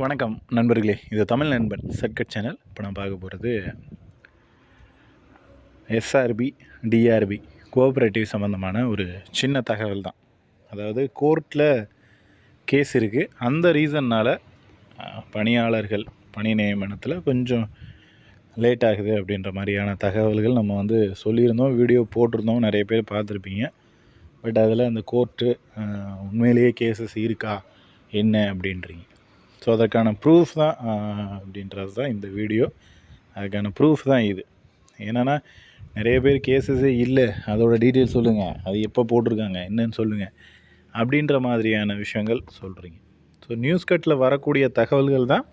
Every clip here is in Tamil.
வணக்கம் நண்பர்களே. இது தமிழ் நண்பன் சர்க்கட் சேனல். இப்போ நான் பார்க்க போகிறது எஸ்ஆர்பி டிஆர்பி கோஆப்ரேட்டிவ் சம்மந்தமான ஒரு சின்ன தகவல் தான். அதாவது கோர்ட்டில் கேஸ் இருக்குது அந்த ரீசன்னால் பணியாளர்கள் பணி நியமனத்தில் கொஞ்சம் லேட் ஆகுது அப்படின்ற மாதிரியான தகவல்கள் நம்ம வந்து சொல்லியிருந்தோம். வீடியோ போட்டிருந்தோம். நிறைய பேர் பார்த்துருப்பீங்க. பட் அதில் அந்த கோர்ட்டு உண்மையிலேயே கேசஸ் இருக்கா? என்ன அப்படின்றீங்க. ஸோ அதற்கான ப்ரூஃப் தான் அப்படின்றது தான் இந்த வீடியோ அதுக்கான ப்ரூஃப் தான் இது. என்னென்னா நிறைய பேர் கேசஸே இல்லை. அதோட டீட்டெயில்ஸ் சொல்லுங்கள் அது எப்போ போட்டிருக்காங்க? என்னன்னு சொல்லுங்கள் அப்படின்ற மாதிரியான விஷயங்கள் சொல்கிறீங்க ஸோ நியூஸ் கட்டில் வரக்கூடிய தகவல்கள் தான்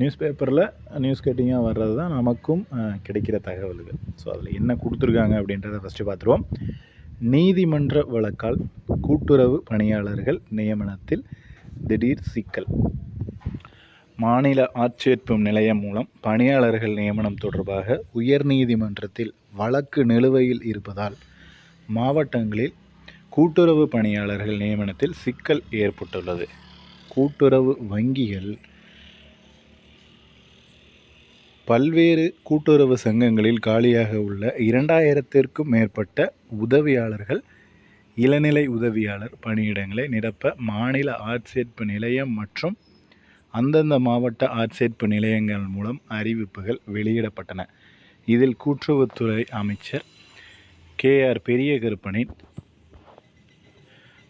நியூஸ் பேப்பரில் நியூஸ் கட்டிங்காக வர்றது தான் நமக்கும் கிடைக்கிற தகவல்கள். ஸோ அதில் என்ன கொடுத்துருக்காங்க அப்படின்றத ஃபஸ்ட்டு பார்த்துருவோம். நீதிமன்ற வழக்கால் கூட்டுறவு பணியாளர்கள் நியமனத்தில் திடீர் சிக்கல். மாநில ஆட்சேர்ப்பு நிலையம் மூலம் பணியாளர்கள் நியமனம் தொடர்பாக உயர்நீதிமன்றத்தில் வழக்கு நிலுவையில் இருப்பதால் மாவட்டங்களில் கூட்டுறவு பணியாளர்கள் நியமனத்தில் சிக்கல் ஏற்பட்டுள்ளது. கூட்டுறவு வங்கிகள் பல்வேறு கூட்டுறவு சங்கங்களில் காலியாக உள்ள இரண்டாயிரத்திற்கும் மேற்பட்ட உதவியாளர்கள் இளநிலை உதவியாளர் பணியிடங்களை நிரப்ப மாநில ஆட்சேர்ப்பு நிலையம் மற்றும் அந்தந்த மாவட்ட ஆட்சேர்ப்பு நிலையங்கள் மூலம் அறிவிப்புகள் வெளியிடப்பட்டன. இதில் கூட்டுறவுத்துறை அமைச்சர் கே. ஆர். பெரிய கருப்பனின்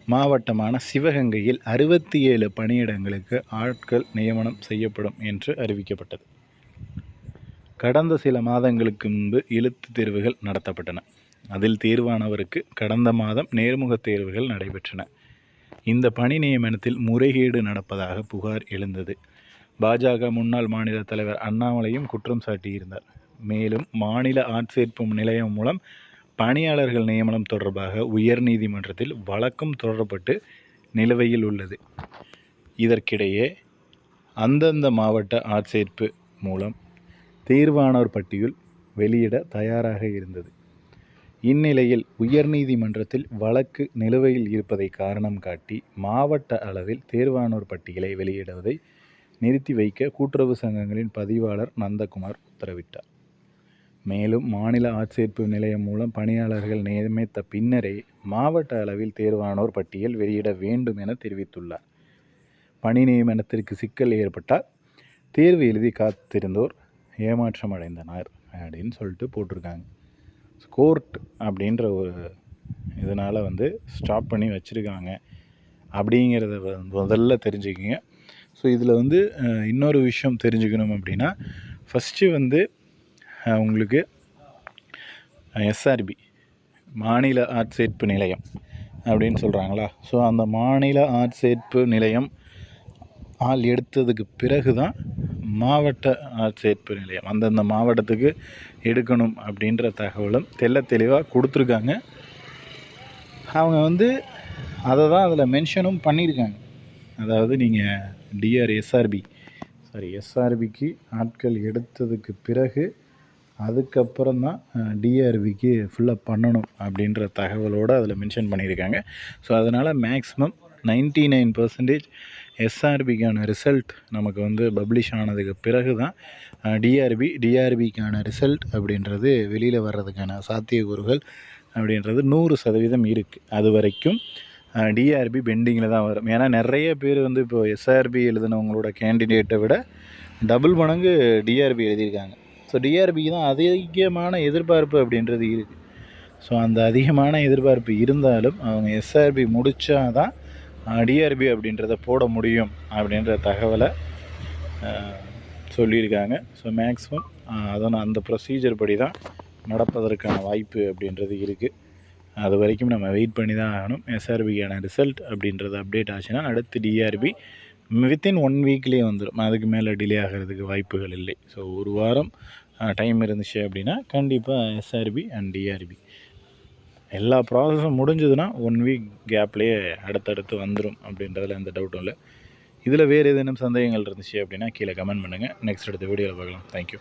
மாவட்டமான சிவகங்கையில் அறுபத்தி ஏழு பணியிடங்களுக்கு ஆட்கள் நியமனம் செய்யப்படும் என்று அறிவிக்கப்பட்டது. கடந்த சில மாதங்களுக்கு முன்பு எழுத்து தேர்வுகள் நடத்தப்பட்டன. அதில் தேர்வானவருக்கு கடந்த மாதம் நேர்முகத் தேர்வுகள் நடைபெற்றன. இந்த பணி நியமனத்தில் முறைகேடு நடப்பதாக புகார் எழுந்தது. பாஜக முன்னாள் மாநில தலைவர் அண்ணாமலையும் குற்றம் சாட்டியிருந்தார். மேலும் மாநில ஆட்சேர்ப்பு நிலையம் மூலம் பணியாளர்கள் நியமனம் தொடர்பாக உயர்நீதிமன்றத்தில் வழக்கம் தொடரப்பட்டு நிலுவையில் உள்ளது. இதற்கிடையே அந்தந்த மாவட்ட ஆட்சேர்ப்பு மூலம் தீர்வானோர் பட்டியல் வெளியிட தயாராக இருந்தது. இந்நிலையில் உயர்நீதிமன்றத்தில் வழக்கு நிலுவையில் இருப்பதை காரணம் காட்டி மாவட்ட அளவில் தேர்வானோர் பட்டியலை வெளியிடுவதை நிறுத்தி வைக்க கூட்டுறவு சங்கங்களின் பதிவாளர் நந்தகுமார் உத்தரவிட்டார். மேலும் மாநில ஆட்சேர்ப்பு நிலையம் மூலம் பணியாளர்கள் நியமித்த பின்னரே மாவட்ட அளவில் தேர்வானோர் பட்டியல் வெளியிட வேண்டும் என தெரிவித்துள்ளார். பணி நியமனத்திற்கு சிக்கல் ஏற்பட்டால் தேர்வு எழுதி காத்திருந்தோர் ஏமாற்றமடைந்தனர் அப்படின்னு சொல்லிட்டு போட்டிருக்காங்க. கோர்ட் அப்படின்ற ஒரு இதனால் வந்து ஸ்டாப் பண்ணி வச்சுருக்காங்க. அப்படிங்கிறத முதல்ல தெரிஞ்சுக்கிங்க. ஸோ இதில் வந்து இன்னொரு விஷயம் தெரிஞ்சுக்கணும் அப்படின்னா ஃபஸ்ட்டு வந்து உங்களுக்கு எஸ்ஆர்பி மாநில ஆட்சேர்ப்பு நிலையம் அப்படின்னு சொல்கிறாங்களா ஸோ அந்த மாநில ஆட்சேர்ப்பு நிலையம் ஆள் எடுத்ததுக்கு பிறகு தான் மாவட்ட ஆட்சேர்ப்பு நிலையம். அந்தந்த மாவட்டத்துக்கு எடுக்கணும் அப்படின்ற தகவலும் தெல்ல தெளிவாக கொடுத்துருக்காங்க. அவங்க வந்து அதை தான் அதில் மென்ஷனும் பண்ணியிருக்காங்க. அதாவது நீங்கள் டிஆர் எஸ்ஆர்பி சாரி எஸ்ஆர்பிக்கு ஆட்கள் எடுத்ததுக்கு பிறகு அதுக்கப்புறம் தான் டிஆர்பிக்கு ஃபுல்லாக பண்ணணும் அப்படின்ற தகவலோடு அதில் மென்ஷன் பண்ணியிருக்காங்க. ஸோ அதனால் மேக்ஸிமம் நைன்ட்டி நைன் பர்சன்டேஜ் எஸ்ஆர்பிக்கான ரிசல்ட் நமக்கு வந்து பப்ளிஷ் ஆனதுக்கு பிறகு தான் டிஆர்பி டிஆர்பிக்கான ரிசல்ட் அப்படின்றது வெளியில் வர்றதுக்கான சாத்தியக்கூறுகள் அப்படின்றது நூறு சதவீதம் இருக்குது அது வரைக்கும் டிஆர்பி பெண்டிங்கில் தான் வரும். ஏன்னா நிறைய பேர் வந்து இப்போ எஸ்ஆர்பி எழுதினவங்களோட கேண்டிடேட்டை விட டபுள் மடங்கு டிஆர்பி எழுதியிருக்காங்க. ஸோ டிஆர்பிக்கு தான் அதிகமான எதிர்பார்ப்பு அப்படின்றது இருக்குது ஸோ அந்த அதிகமான எதிர்பார்ப்பு இருந்தாலும் அவங்க எஸ்ஆர்பி முடித்தா தான் டிஆர்பி அப்படின்றத போட முடியும் அப்படின்ற தகவலை சொல்லியிருக்காங்க. ஸோ மேக்ஸிமம் அதனால் அந்த ப்ரொசீஜர் படி தான் நடப்பதற்கான வாய்ப்பு அப்படின்றது இருக்குது அது வரைக்கும் நம்ம வெயிட் பண்ணி தான் ஆகணும். எஸ்ஆர்பிக்கான ரிசல்ட் அப்படின்றது அப்டேட் ஆச்சுன்னா அடுத்து டிஆர்பி வித்தின் ஒன் வீக்லேயே வந்துடும் அதுக்கு மேலே டிலே ஆகிறதுக்கு வாய்ப்புகள் இல்லை. ஸோ ஒரு வாரம் டைம் இருந்துச்சு அப்படின்னா கண்டிப்பாக எஸ்ஆர்பி அண்ட் டிஆர்பி எல்லா ப்ராசஸும் முடிஞ்சதுன்னா ஒன் வீக் கேப்லேயே அடுத்தடுத்து வந்துடும் அப்படின்றதுல எந்த டவுட்டும் இல்லை. இதில் வேறு ஏதேனும் சந்தேகங்கள் இருந்துச்சு அப்படின்னா கீழே கமெண்ட் பண்ணுங்கள் நெக்ஸ்ட் அடுத்த வீடியோவில் பார்க்கலாம். தேங்க்யூ